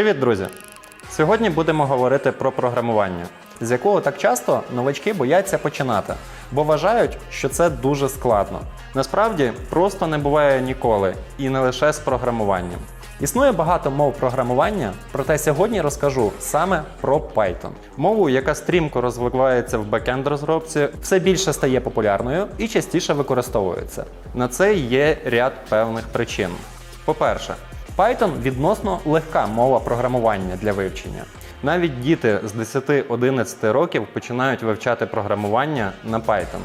Привіт, друзі! Сьогодні будемо говорити про програмування, з якого так часто новачки бояться починати, бо вважають, що це дуже складно. Насправді просто не буває ніколи, і не лише з програмуванням. Існує багато мов програмування, проте сьогодні розкажу саме про Python. Мову, яка стрімко розвивається в бекенд розробці, все більше стає популярною і частіше використовується. На це є ряд певних причин. По-перше, Python відносно легка мова програмування для вивчення. Навіть діти з 10-11 років починають вивчати програмування на Python.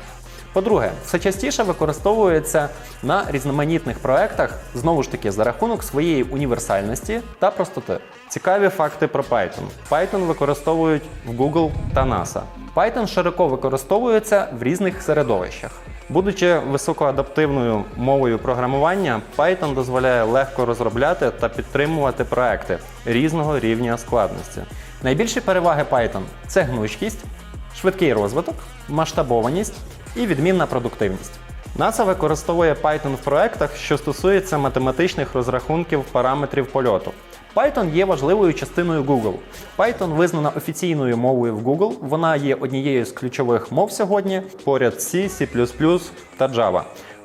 По-друге, все частіше використовується на різноманітних проектах, знову ж таки, за рахунок своєї універсальності та простоти. Цікаві факти про Python. Python використовують в Google та NASA. Python широко використовується в різних середовищах. Будучи високоадаптивною мовою програмування, Python дозволяє легко розробляти та підтримувати проекти різного рівня складності. Найбільші переваги Python це гнучкість, швидкий розвиток, масштабованість і відмінна продуктивність. NASA використовує Python в проектах, що стосуються математичних розрахунків параметрів польоту. Python є важливою частиною Google. Python визнана офіційною мовою в Google. Вона є однією з ключових мов сьогодні, поряд C, C++ та Java.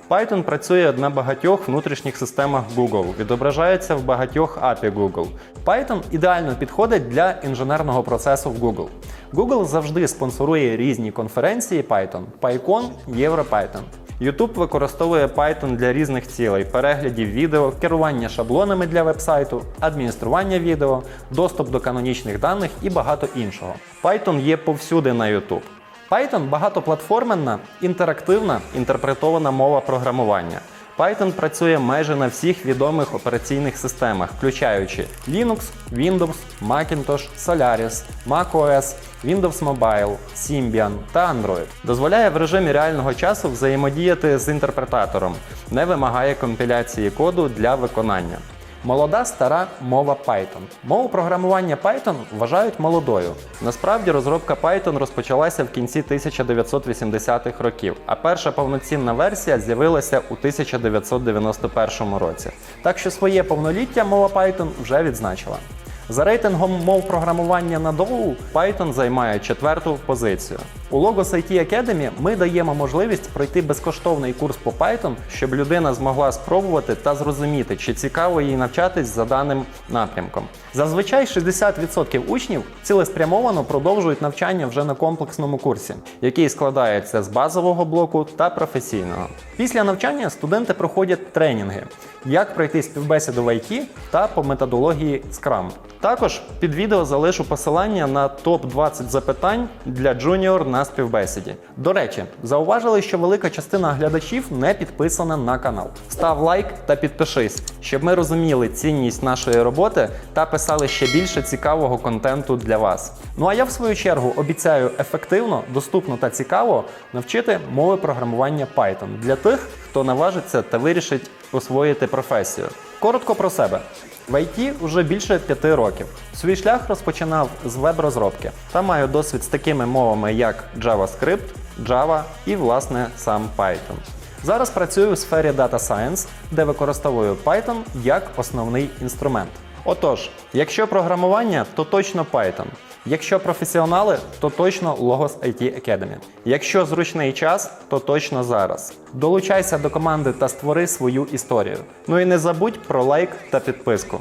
Python працює на багатьох внутрішніх системах Google, відображається в багатьох API Google. Python ідеально підходить для інженерного процесу в Google. Google завжди спонсорує різні конференції Python, PyCon, EuroPython. YouTube використовує Python для різних цілей: переглядів відео, керування шаблонами для вебсайту, адміністрування відео, доступ до канонічних даних і багато іншого. Python є повсюди на YouTube. Python багатоплатформенна, інтерактивна, інтерпретована мова програмування. Python працює майже на всіх відомих операційних системах, включаючи Linux, Windows, Macintosh, Solaris, macOS, Windows Mobile, Symbian та Android. Дозволяє в режимі реального часу взаємодіяти з інтерпретатором, не вимагає компіляції коду для виконання. Молода стара мова Python. Мову програмування Python вважають молодою. Насправді розробка Python розпочалася в кінці 1980-х років, а перша повноцінна версія з'явилася у 1991 році. Так що своє повноліття мова Python вже відзначила. За рейтингом мов програмування на Dow Python займає четверту позицію. У Logos IT Academy ми даємо можливість пройти безкоштовний курс по Python, щоб людина змогла спробувати та зрозуміти, чи цікаво їй навчатись за даним напрямком. Зазвичай 60% учнів цілеспрямовано продовжують навчання вже на комплексному курсі, який складається з базового блоку та професійного. Після навчання студенти проходять тренінги, як пройти співбесіду в IT та по методології Scrum. Також під відео залишу посилання на топ-20 запитань для джуніор на співбесіді. До речі, зауважили, що велика частина глядачів не підписана на канал. Став лайк та підпишись, щоб ми розуміли цінність нашої роботи та писали ще більше цікавого контенту для вас. Ну а я в свою чергу обіцяю ефективно, доступно та цікаво навчити мови програмування Python для тих, хто наважиться та вирішить освоїти професію. Коротко про себе. В IT вже більше п'яти років. Свій шлях розпочинав з веб-розробки та маю досвід з такими мовами, як JavaScript, Java і, власне, сам Python. Зараз працюю у сфері Data Science, де використовую Python як основний інструмент. Отож, якщо програмування, то точно Python. Якщо професіонали, то точно Logos IT Academy. Якщо зручний час, то точно зараз. Долучайся до команди та створи свою історію. Ну і не забудь про лайк та підписку.